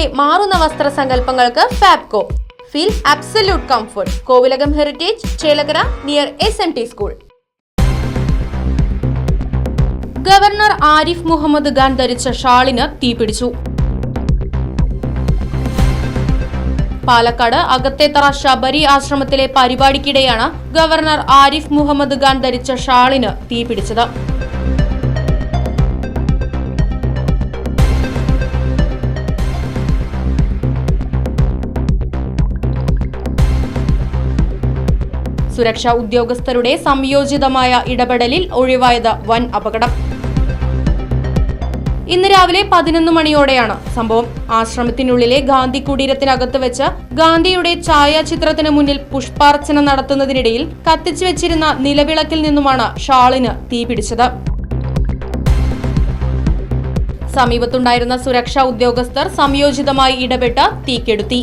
ഫാഷന്റെ മാറുന്ന വസ്ത്ര സങ്കല്പങ്ങൾക്ക് Fabco. Feel absolute comfort Kovilakam heritage Chelakkara near S N T school governor Arif Mohammad Khan ധരിച്ച ഷാളിന് തീപിടിച്ചു. പാലക്കാട് അകത്തേത്തറ ശബരി ആശ്രമത്തിലെ പരിപാടിക്കിടെയാണ് ഗവർണർ ആരിഫ് മുഹമ്മദ് ഖാൻ ധരിച്ച ഷാളിന് തീപിടിച്ചത്. സുരക്ഷാ ഉദ്യോഗസ്ഥരുടെ സംയോജിതമായ ഇടപെടലിൽ ഒഴിവായത് വൻ അപകടം. ഇന്ന് രാവിലെ പതിനൊന്ന് മണിയോടെയാണ് സംഭവം. ആശ്രമത്തിനുള്ളിലെ ഗാന്ധി കുടീരത്തിനകത്ത് വെച്ച് ഗാന്ധിയുടെ ഛായാചിത്രത്തിന് മുന്നിൽ പുഷ്പാർച്ചന നടത്തുന്നതിനിടയിൽ കത്തിച്ചു വെച്ചിരുന്ന നിലവിളക്കിൽ നിന്നുമാണ് ഷാളിന് തീപിടിച്ചത് സമീപത്തുണ്ടായിരുന്ന സുരക്ഷാ ഉദ്യോഗസ്ഥർ സംയോജിതമായി ഇടപെട്ട് തീക്കെടുത്തി.